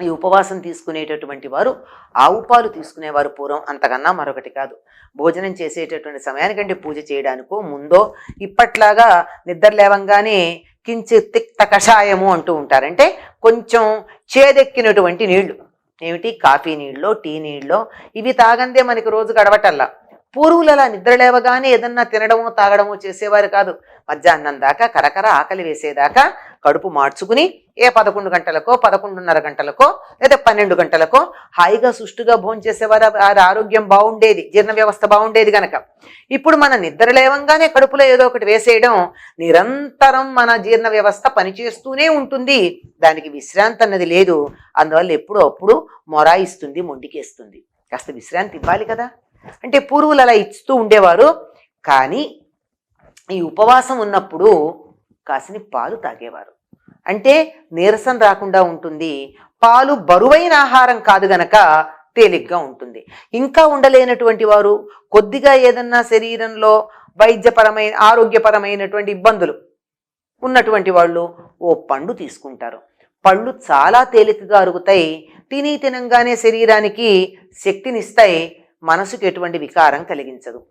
ఈ ఉపవాసం తీసుకునేటటువంటి వారు ఆవు పాలు తీసుకునేవారు పూర్వం అంతకన్నా మరొకటి కాదు. భోజనం చేసేటటువంటి సమయానికంటే పూజ చేయడానికో ముందో ఇప్పట్లాగా నిద్ర లేవంగానే కించిత్ తిక్త కషాయము అంటూ ఉంటారంటే కొంచెం చేదెక్కినటువంటి నీళ్ళు. ఏమిటి? కాఫీ నీళ్ళలో టీ నీళ్ళలో ఇవి తాగందే మనకి రోజు గడవటల్లా పూర్వులు అలా నిద్ర లేవగానే ఏదన్నా తినడమో తాగడమో చేసేవారు కాదు. మధ్యాహ్నం దాకా కరకర ఆకలి వేసేదాకా కడుపు మార్చుకుని ఏ పదకొండు గంటలకో పదకొండున్నర గంటలకో లేదా పన్నెండు గంటలకో హాయిగా సుష్టుగా భోజనం చేసేవారు వారి ఆరోగ్యం బాగుండేది జీర్ణ వ్యవస్థ బాగుండేది కనుక ఇప్పుడు మన నిద్ర లేవంగానే కడుపులో ఏదో ఒకటి వేసేయడం నిరంతరం మన జీర్ణ వ్యవస్థ పనిచేస్తూనే ఉంటుంది. దానికి విశ్రాంతి అన్నది లేదు. అందువల్ల ఎప్పుడో అప్పుడు మొరాయిస్తుంది మొండికేస్తుంది. కాస్త విశ్రాంతి ఇవ్వాలి కదా. అంటే పూర్వులు అలా ఇస్తూ ఉండేవారు. కానీ ఈ ఉపవాసం ఉన్నప్పుడు కాసిని పాలు తాగేవారు. అంటే నీరసం రాకుండా ఉంటుంది. పాలు బరువైన ఆహారం కాదు గనక తేలిగ్గా ఉంటుంది. ఇంకా ఉండలేనటువంటి వారు కొద్దిగా ఏదన్నా శరీరంలో వైద్యపరమైన ఆరోగ్యపరమైనటువంటి ఇబ్బందులు ఉన్నటువంటి వాళ్ళు ఓ పండు తీసుకుంటారు. పళ్ళు చాలా తేలికగా అరుగుతాయి. తిని తినంగానే శరీరానికి శక్తినిస్తాయి. మనసుకు ఎటువంటి వికారం కలిగించదు.